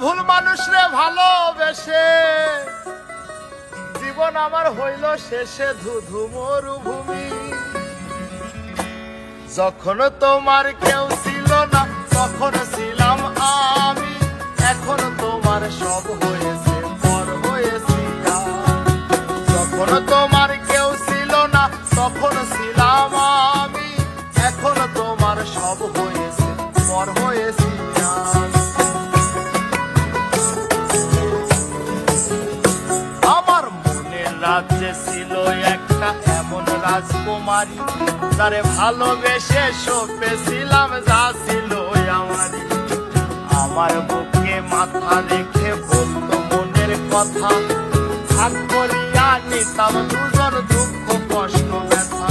ভুল মানুষ রে ভালোবেসে। জীবন আমার হইল শেষে ধুধু মরুভূমি। যখন তোমার কেউ ছিল না, তখন ছিলাম আমি। এখন তোমার সব হয়েছে, পর হয়েছি যখন তোমার কেউ ছিল না, তখন ছিলাম আমি। এখন তোমার সব হয়েছে, পর রাজকুমারী তারে ভালোবেসে সপেছিলাম যা ছিল আমারই। আমার বুকে মাথা রেখে মনের কথা ভাগ করিয়া নিতাম দুজন দুঃখ, কষ্ট, ব্যথা।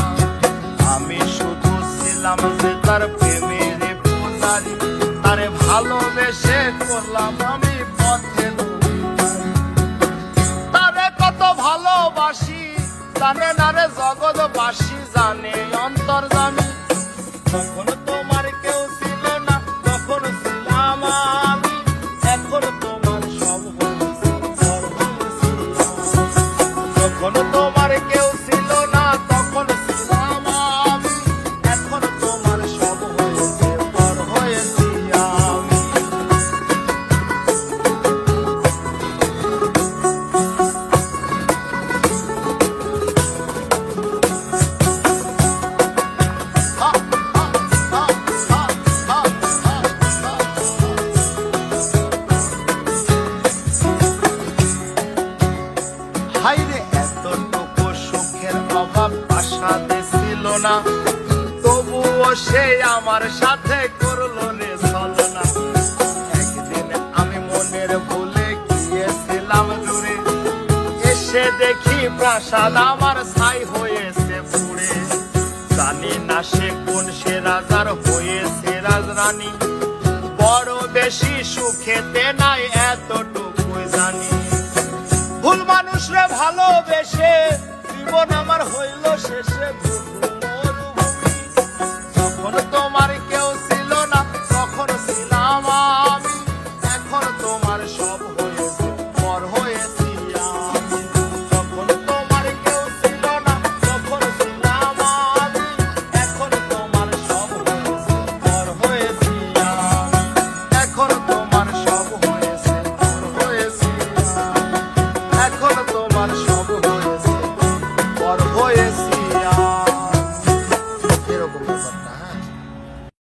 আমি শুধু ছিলাম যে তার প্রেমের পূজারি, তারে ভালোবেসে করলাম আমি জানে না রে জগৎবাসী জানে অন্তর জানি না। তবুও সে আমার সাথে করল একদিন আমি মনের ভুলে গিয়েছিলাম দূরে। এসে দেখি প্রাসাদ আমার ছাই হয়েছে পুড়ে। জানি না সে কোন সে রাজার হয়েছে রাজরানী। বড় বেশি সুখেতে নাই এতটুকু জানি। ভুল মানুষ রে ভালোবেসে জীবন আমার হইল শেষে ভুল।